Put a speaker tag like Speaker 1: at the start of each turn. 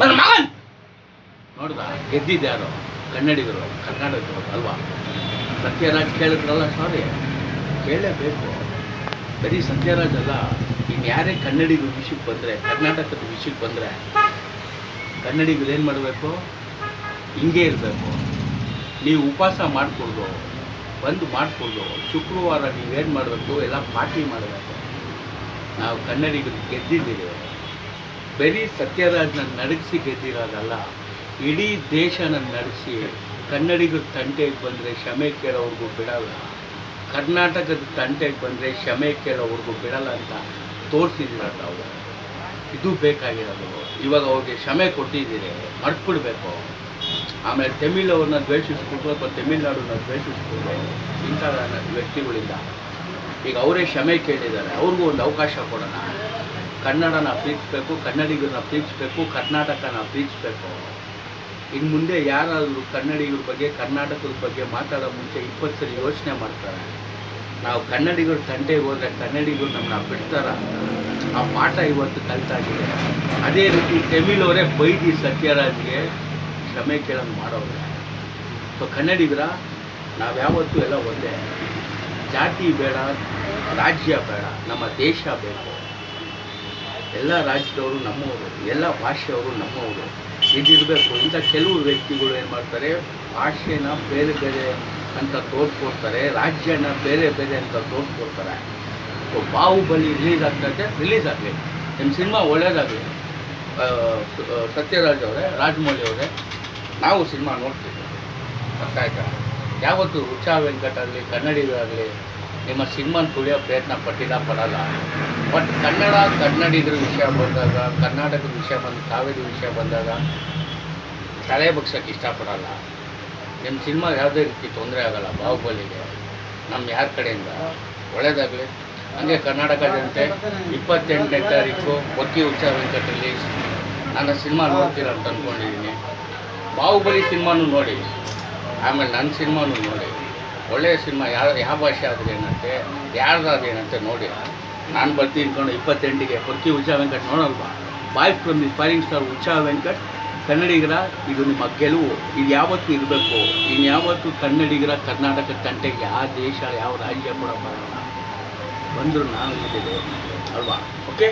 Speaker 1: ಮಗನ್! ನೋಡ್ದ ಗೆದ್ದಿದ್ಯಾರು ಕನ್ನಡಿಗರು, ಕರ್ನಾಟಕದವರು ಅಲ್ವಾ? ಸತ್ಯರಾಜ್ ಕೇಳಿದ್ರಲ್ಲ ಸಾರಿ ಕೇಳಲೇಬೇಕು. ಬರೀ ಸತ್ಯರಾಜ್ ಅಲ್ಲ ಇನ್ನು ಯಾರೇ ಕನ್ನಡಿಗರ ವಿಷಯಕ್ಕೆ ಬಂದರೆ, ಕರ್ನಾಟಕದ ವಿಷಯಕ್ಕೆ ಬಂದರೆ, ಕನ್ನಡಿಗರು ಏನು ಮಾಡಬೇಕು? ಹಿಂಗೆ ಇರಬೇಕು. ನೀವು ಉಪವಾಸ ಮಾಡಿಕೊಡ್ದು, ಬಂದು ಮಾಡಿಕೊಡ್ದು, ಶುಕ್ರವಾರ ನೀವೇನು ಮಾಡಬೇಕು? ಎಲ್ಲ ಪಾರ್ಟಿ ಮಾಡಬೇಕು. ನಾವು ಕನ್ನಡಿಗರು ಗೆದ್ದಿದ್ದೀವಿ. ಬರೀ ಸತ್ಯರಾಜ್ನ ನಡಗಿಸಿ ಗೆದ್ದಿರೋದಲ್ಲ, ಇಡೀ ದೇಶನ ನಡೆಸಿ ಕನ್ನಡಿಗರ ತಂಟೆಗೆ ಬಂದರೆ ಕ್ಷಮೆ ಕೇಳೋವ್ರಿಗೂ ಬಿಡಲ್ಲ, ಕರ್ನಾಟಕದ ತಂಟೆಗೆ ಬಂದರೆ ಕ್ಷಮೆ ಕೇಳೋವ್ರಿಗೂ ಬಿಡಲ್ಲ ಅಂತ ತೋರಿಸಿದ್ದೀರ ತಾವು? ಇದು ಬೇಕಾಗಿರೋದು. ಇವಾಗ ಅವ್ರಿಗೆ ಕ್ಷಮೆ ಕೊಟ್ಟಿದ್ದೀರಿ, ಮರ್ತ್ಬಿಡ್ಬೇಕು. ಆಮೇಲೆ ತಮಿಳವ್ರನ್ನ ದ್ವೇಷಿಸ್ಕೊಂಡು ಅಥವಾ ತಮಿಳ್ನಾಡನ್ನ ದ್ವೇಷಿಸ್ಬಿಟ್ಟು ಇಂಥ ವ್ಯಕ್ತಿಗಳಿಂದ, ಈಗ ಅವರೇ ಕ್ಷಮೆ ಕೇಳಿದ್ದಾರೆ, ಅವ್ರಿಗೂ ಒಂದು ಅವಕಾಶ ಕೊಡೋಣ. ಕನ್ನಡನ ಪ್ರೀತಿಸ್ಬೇಕು, ಕನ್ನಡಿಗರನ್ನ ಪ್ರೀತಿಸ್ಬೇಕು, ಕರ್ನಾಟಕನ ಪ್ರೀತಿಸ್ಬೇಕು. ಇನ್ನು ಮುಂದೆ ಯಾರಾದರೂ ಕನ್ನಡಿಗರ ಬಗ್ಗೆ, ಕರ್ನಾಟಕದ ಬಗ್ಗೆ ಮಾತಾಡೋ ಮುಂಚೆ ಇಪ್ಪತ್ತು ಸಲ ಯೋಚನೆ ಮಾಡ್ತಾರೆ. ನಾವು ಕನ್ನಡಿಗರ ತಂಟೆಗೆ ಹೋದರೆ ಕನ್ನಡಿಗರು ನಮ್ಮನ್ನ ಬಿಡ್ತಾರ. ಆ ಪಾಠ ಇವತ್ತು ಕಲಿತಾಗಿದೆ. ಅದೇ ರೀತಿ ತಮಿಳವರೇ ಬೈದಿ ಸತ್ಯರಾಜ್ಗೆ ಕ್ಷಮೆ ಕೇಳೋದು ಮಾಡೋರು ಸೊ ಕನ್ನಡಿಗರ, ನಾವು ಯಾವತ್ತೂ ಎಲ್ಲ ಒಂದೇ. ಜಾತಿ ಬೇಡ, ರಾಜ್ಯ ಬೇಡ, ನಮ್ಮ ದೇಶ ಬೇಕು. ಎಲ್ಲ ರಾಜ್ಯದವರು ನಮ್ಮವರು, ಎಲ್ಲ ಭಾಷೆಯವರು ನಮ್ಮವರು. ಇದಿರಬೇಕು. ಇಂಥ ಕೆಲವು ವ್ಯಕ್ತಿಗಳು ಏನು ಮಾಡ್ತಾರೆ, ಭಾಷೆನ ಬೇರೆ ಬೇರೆ ಅಂತ ತೋರಿಸ್ಕೊಡ್ತಾರೆ, ರಾಜ್ಯನ ಬೇರೆ ಬೇರೆ ಅಂತ ತೋರಿಸ್ಕೊಡ್ತಾರೆ. ಬಾಹುಬಲಿ ರಿಲೀಸ್ ಆಗ್ತದೆ ರಿಲೀಸ್ ಆಗಲಿ ನಿಮ್ಮ ಸಿನಿಮಾ ಒಳ್ಳೇದಾಗಲಿ ಸತ್ಯರಾಜ್ ಅವರೇ, ರಾಜಮೌಳಿ ಅವರೇ, ನಾವು ಸಿನಿಮಾ ನೋಡ್ತೀವಿ. ಆಯ್ತಾ? ಯಾವತ್ತು ರುಚಾ ವೆಂಕಟ್ ಆಗಲಿ ಕನ್ನಡಿಗರಾಗಲಿ ನಿಮ್ಮ ಸಿನಿಮಾನ ತುಳಿಯೋ ಪ್ರಯತ್ನ ಪಟ್ಟಿಲ್ಲ, ಪಡಲ್ಲ. ಬಟ್ ಕನ್ನಡ, ಕನ್ನಡಿಗರ ವಿಷಯ ಬಂದಾಗ, ಕರ್ನಾಟಕದ ವಿಷಯ ಬಂದ ಕಾವೇರಿ ವಿಷಯ ಬಂದಾಗ ತಲೆ ಬಗ್ಸೋಕ್ಕೆ ಇಷ್ಟಪಡಲ್ಲ. ನಿಮ್ಮ ಸಿನಿಮಾ ಯಾವುದೇ ರೀತಿ ತೊಂದರೆ ಆಗಲ್ಲ, ಬಾಹುಬಲಿಗೆ. ನಮ್ಮ ಯಾರ ಕಡೆಯಿಂದ? ಒಳ್ಳೇದಾಗಲಿ. ಹಾಗೆ ಕರ್ನಾಟಕ ಜನತೆ ಇಪ್ಪತ್ತೆಂಟನೇ ತಾರೀಕು ಒಕ್ಕಿ ಉತ್ಸವ ವೆಂಕಟ ರಿಲೀಸ್ ನನ್ನ ಸಿನಿಮಾ ನೋಡ್ತೀರ ಅಂತ ಅಂದ್ಕೊಂಡಿದ್ದೀನಿ ಬಾಹುಬಲಿ ಸಿನಿಮಾನು ನೋಡಿ, ಆಮೇಲೆ ನನ್ನ ಸಿನಿಮಾನು ನೋಡಿ. ಒಳ್ಳೆಯ ಸಿನಿಮಾ, ಯಾವ ಯಾವ ಭಾಷೆ ಆದ್ರೆ ಏನಂತೆ, ಯಾರ್ದಾದ್ರೆ ಏನಂತೆ ನೋಡಿ. ನಾನು ಬರ್ತೀನಿ ಇಟ್ಕೊಂಡು ಇಪ್ಪತ್ತೆಂಟಿಗೆ ಪಕ್ಕಿ Usha Venkat ನೋಡಲ್ವ boy from the firing star Usha Venkat, ಕನ್ನಡಿಗರ, ಇದು ನಿಮ್ಮ ಗೆಲುವು. ಇದು ಯಾವತ್ತು ಇರಬೇಕು. ಇನ್ಯಾವತ್ತೂ ಕನ್ನಡಿಗರ ಕರ್ನಾಟಕ ತಂಟೆಗೆ ಯಾವ ದೇಶ, ಯಾವ ರಾಜ್ಯ ಕೂಡ ಬರಲ್ಲ. ಬಂದರೂ ನಾನು ಇದ್ದೀನಿ ಅಲ್ವಾ? ಓಕೆ